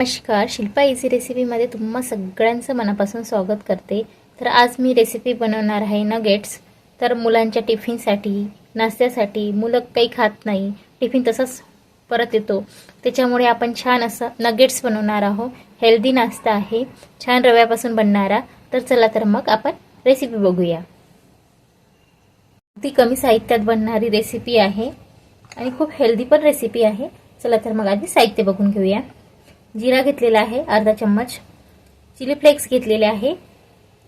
नमस्कार शिल्पा इझी रेसिपीमध्ये तुम्हा सगळ्यांचं मनापासून स्वागत करते. तर आज मी रेसिपी बनवणार आहे नगेट्स तर मुलांच्या टिफिनसाठी नाश्त्यासाठी मुलं काही खात नाही टिफिन तसंच परत येतो. त्याच्यामुळे आपण छान असं नगेट्स बनवणार आहोत. हेल्दी नाश्ता आहे छान रव्यापासून बनणारा. तर चला तर मग आपण रेसिपी बघूया. अगदी कमी साहित्यात बनणारी रेसिपी आहे आणि खूप हेल्दी पण रेसिपी आहे. चला तर मग आधी साहित्य बघून घेऊया. जिरा घेतलेला आहे अर्धा चम्मच. चिली फ्लेक्स घेतलेले आहे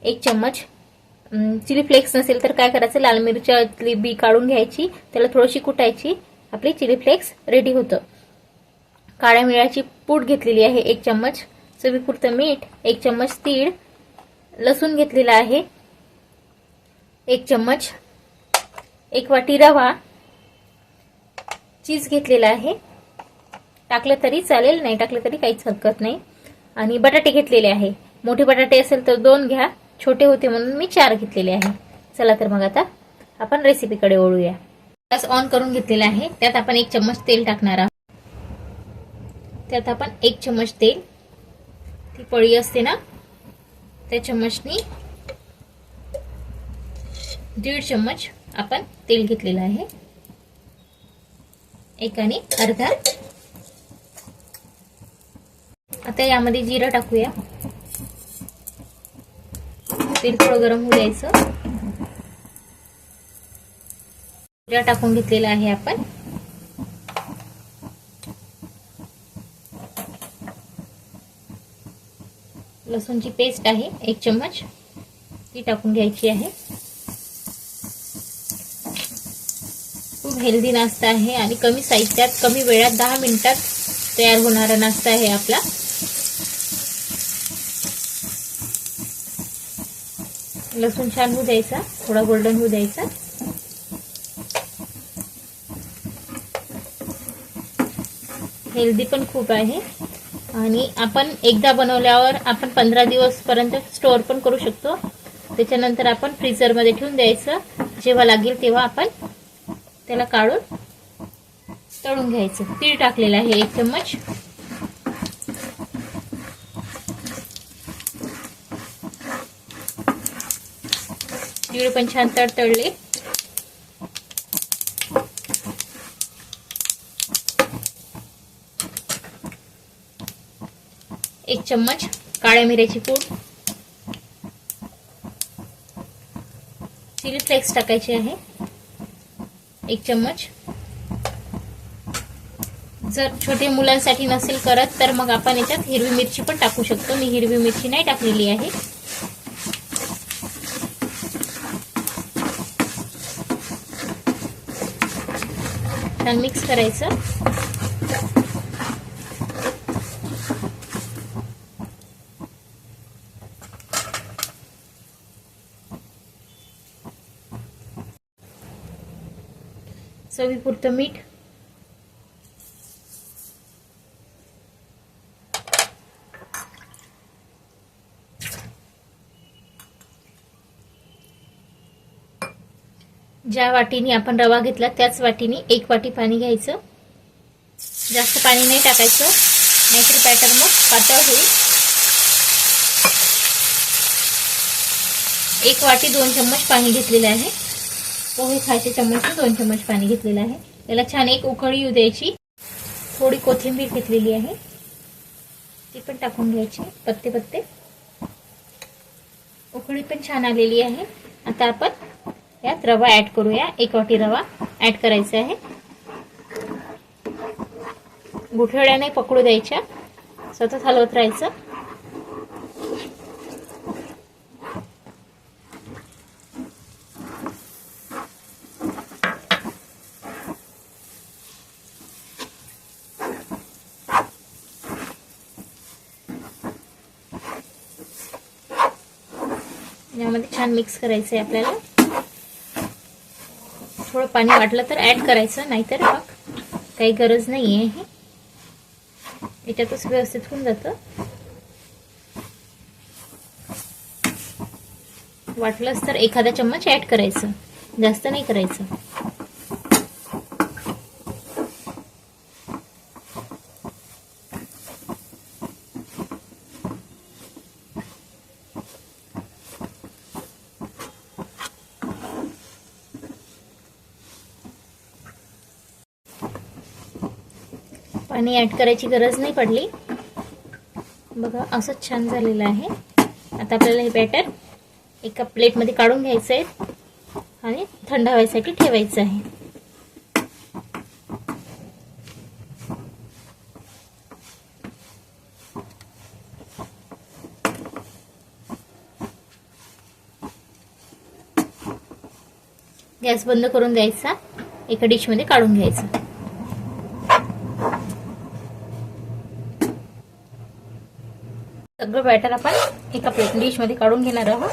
एक चम्मच. चिली फ्लेक्स नसेल तर काय करायचं? लाल मिरच्यातली बी काढून घ्यायची त्याला थोडीशी कुटायची. आपली चिली फ्लेक्स रेडी होतं. काळ्या मिळाची पूड घेतलेली आहे एक चम्मच. चवीपुरतं मीठ एक चम्मच तीळ. लसूण घेतलेला आहे एक चम्मच. एक वाटी रवा. चीज घेतलेला आहे टाकलं तरी चालेल नाही टाकलं तरी काहीच हरकत नाही. आणि बटाटे घेतलेले आहे. मोठे बटाटे असेल तर दोन घ्या. छोटे होते म्हणून मी चार घेतलेले आहे. चला तर मग आता आपण रेसिपीकडे ओळूया गॅस ऑन करून घेतलेला आहे. त्यात आपण एक चम्मच तेल टाकणार आहोत. त्यात आपण एक चम्मच तेल. ती पळी असते ना? त्या चम्मचनी दीड चम्मच आपण तेल घेतलेलं आहे. एक आणि अर्धा आता यामध्ये जिरं टाकूया. तेल थोडं गरम होऊ द्यायचं. जिरा टाकून घेतलेला आहे आपण. लसूणची पेस्ट आहे एक चम्मच. ती टाकून घ्यायची आहे. खूप हेल्दी नाश्ता आहे आणि कमी साहित्यात कमी वेळात दहा मिनिटात तयार होणारा नाश्ता आहे आपला. लसूण छान होऊ द्यायचा थोडा गोल्डन होऊ द्यायचा. हेल्दी पण खूप आहे. आणि आपण एकदा बनवल्यावर आपण पंधरा दिवसपर्यंत स्टोअर पण करू शकतो. त्याच्यानंतर आपण फ्रीजरमध्ये ठेवून द्यायचं. जेव्हा लागेल तेव्हा आपण त्याला काढून तळून घ्यायचं. तीळ टाकलेलं आहे एक चम्मच. तीळ पण छान तडतळले एक चम्मच काळ्या मिऱ्याची पूड. चिली फ्लेक्स टाकायचे आहे. एक चम्मच. जर छोटे मुलांसाठी नसेल करत तर मग आपण याच्यात हिरवी मिरची पण टाकू शकतो. मी हिरवी मिरची नाही टाकलेली आहे. छान मिक्स करायचं. चवीपुरतं मीठ. ज्या वाटीने आपण रवा घेतला त्याच वाटीने एक वाटी पाणी घ्यायचं. जास्त पाणी नाही टाकायचं. नाहीतरी पॅटर मग पातळ होईल. एक वाटी दोन चम्मच पाणी घेतलेलं आहे. पोहे खायचे चम्मच दोन चम्मच पाणी घेतलेलं आहे. त्याला छान एक उकळी येऊ द्यायची. थोडी कोथिंबीर घेतलेली आहे. ती पण टाकून घ्यायची पत्ते पत्ते उकळी पण छान आलेली आहे. आता आपण यात रवा ऍड करूया. एक वाटी रवा ऍड करायचा आहे. गुठळ्याने पकडू द्यायच्या. सतत हलवत राहायचं. यामध्ये छान मिक्स करायचं आहे आपल्याला. थोडं पाणी वाटलं तर ऍड करायचं नाहीतर मग काही गरज नाही आहे हे. याच्यातच व्यवस्थित होऊन जातं. वाटलंच तर एखादा चम्मच ऍड करायचं. जास्त नाही करायचं. पाणी ॲड करायची गरज नाही पडली. बघा असंच छान झालेलं आहे. आता आपल्याला हे बॅटर एका प्लेटमध्ये काढून घ्यायचं आहे आणि थंड व्हायसाठी ठेवायचं आहे. गॅस बंद करून द्यायचा एका डिशमध्ये काढून घ्यायचा. सगळं बॅटर आपण एका प्लेट डिशमध्ये काढून घेणार आहोत.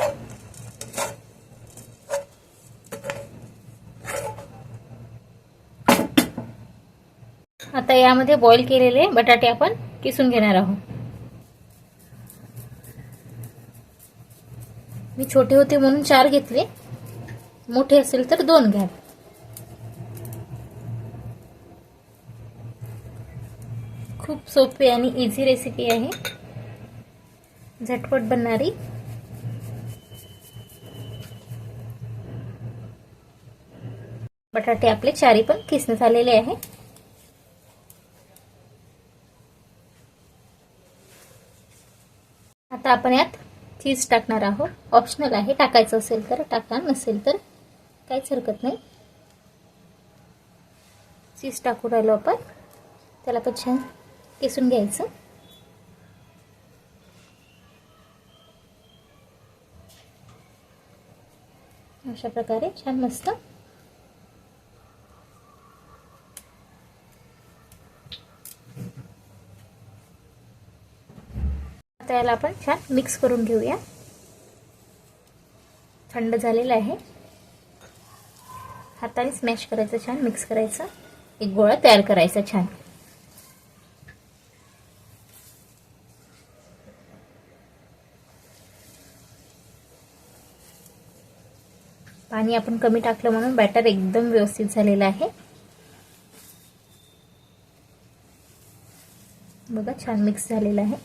आता यामध्ये बॉईल केलेले बटाटे आपण किसून घेणार आहोत. मी छोटे होते म्हणून चार घेतले. मोठे असेल तर दोन घ्या. खूप सोपी आणि इझी रेसिपी आहे. झटपट बनणारी. बटाटे आपले चारी पण किसण्यात आलेले आहे. आता आपण यात चीज टाकणार आहोत. ऑप्शनल आहे. टाकायचं असेल तर टाका नसेल तर काहीच हरकत नाही. चीज टाकू राहिलो आपण. त्याला पण छान किसून घ्यायचं. अशा प्रकारे छान मस्त. आता याला आपण छान मिक्स करून घेऊया. थंड झालेलं आहे. हाताने स्मॅश करायचं छान मिक्स करायचं. एक गोळा तयार करायचा छान. पाणी आपण कमी टाकलं म्हणून बॅटर एकदम व्यवस्थित झालेलं आहे. बघा छान मिक्स झालेलं आहे.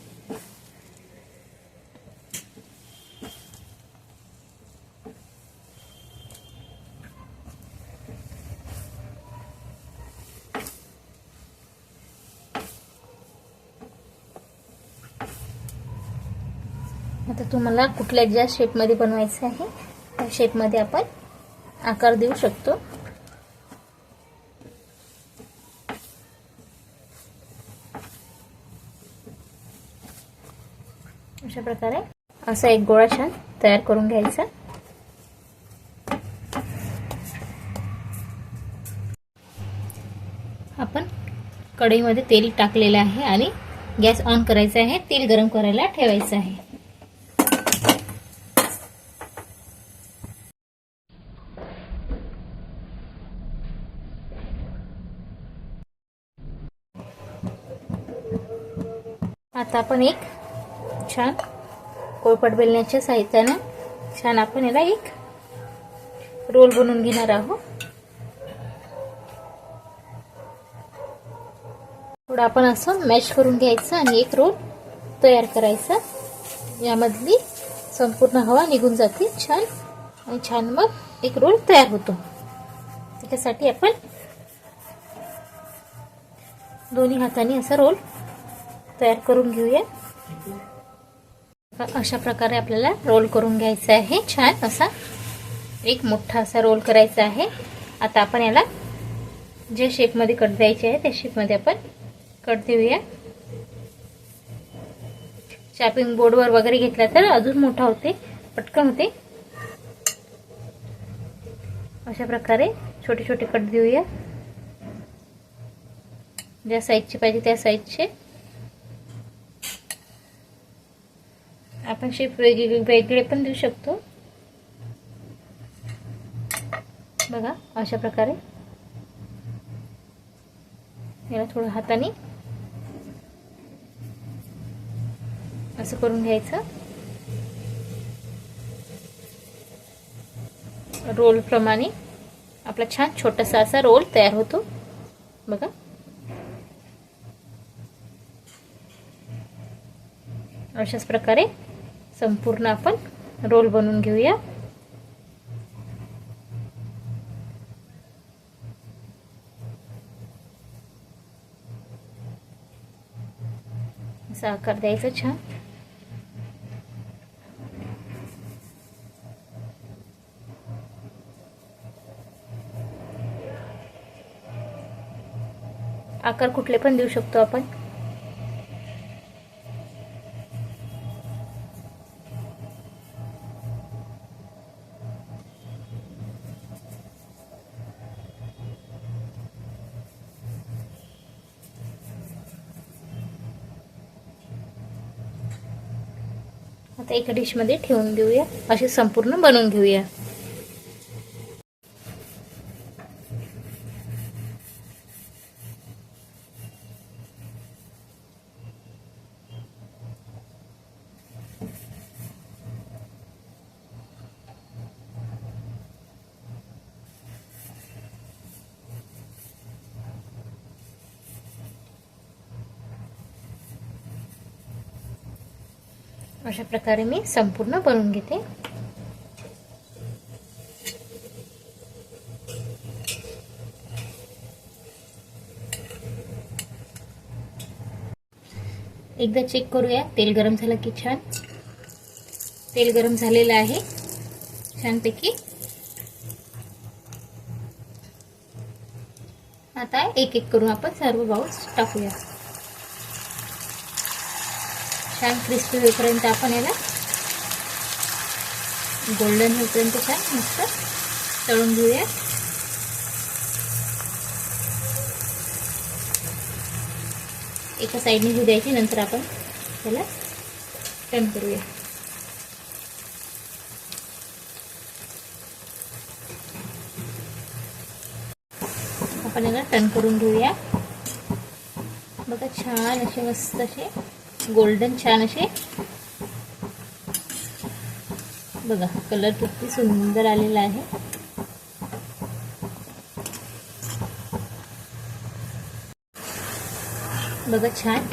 आता तुम्हाला कुठल्या ज्या शेपमध्ये बनवायचं आहे त्या शेपमध्ये आपण आकार देऊ शकतो. अशा प्रकारे असा एक गोळा छान तयार करून घ्यायचा. आपण कढईमध्ये तेल टाकलेलं आहे आणि गॅस ऑन करायचा आहे. तेल गरम करायला ठेवायचं आहे. आता आपण एक छान पोळपट बेलण्याच्या साहित्यानं छान आपण याला एक रोल बनवून घेणार आहोत. थोडं आपण असं मॅश करून घ्यायचं आणि एक रोल तयार करायचा. यामधली संपूर्ण हवा निघून जाते छान आणि छान मग एक रोल तयार होतो. त्याच्यासाठी आपण दोन्ही हाताने असा रोल तयार करून घेऊया. अशा प्रकारे आपल्याला रोल करून घ्यायचा आहे. छान असा एक मोठा असा रोल करायचा आहे. आता आपण याला जे शेपमध्ये कट द्यायचे आहे त्या शेपमध्ये आपण कट देऊया. शॉपिंग बोर्डवर वगैरे घेतला तर अजून मोठा होते पटकन होते. अशा प्रकारे छोटे छोटे कट देऊया. ज्या साईजचे पाहिजे त्या साईजचे आपण शेप वेगळे वेगळे पण देऊ शकतो. बघा अशा प्रकारे. याला थोडं हाताने असं करून घ्यायचं. रोल प्रमाणे आपला छान छोटासा असा रोल तयार होतो. बघा. अशाच प्रकारे संपूर्ण आपण रोल बनवून घेऊया. असा आकार द्यायचा छान. आकार कुठले पण देऊ शकतो आपण. आता एका डिशमध्ये ठेवून घेऊया. असे संपूर्ण बनवून घेऊया. अशा प्रकारे मी संपूर्ण बनवून घेते. एकदा चेक करूया. तेल गरम झालं की छान? तेल गरम झालेलं आहे. छानपैकी. आता एक एक करून आपण सर्व बाउल्स टाकूया. छान क्रिस्पी होईपर्यंत आपण याला गोल्डन होईपर्यंत छान मस्त तळून घेऊया. एका साईडने घेऊ द्यायची नंतर आपण त्याला टर्न करूया. आपण याला टर्न करून घेऊया. बघा छान असे मस्त असे गोल्डन छान असे. बघा कलर किती सुंदर आलेला आहे. बघा छान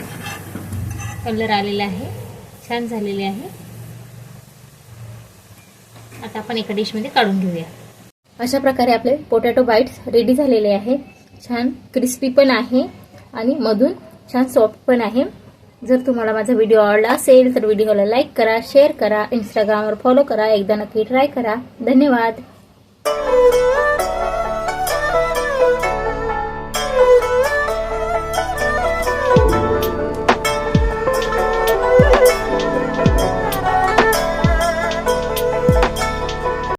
कलर आलेला आहे. छान झालेले आहे. आता आपण एका डिशमध्ये काढून घेऊया. अशा प्रकारे आपले पोटॅटो बाईट्स रेडी झालेले आहे. छान क्रिस्पी पण आहे आणि मधून छान सॉफ्ट पण आहे. जर तुम्हाला माझा व्हिडिओ आवडला असेल तर व्हिडिओला लाईक करा शेअर करा इंस्टाग्रामवर फॉलो करा. एकदा नक्की ट्राय करा. धन्यवाद.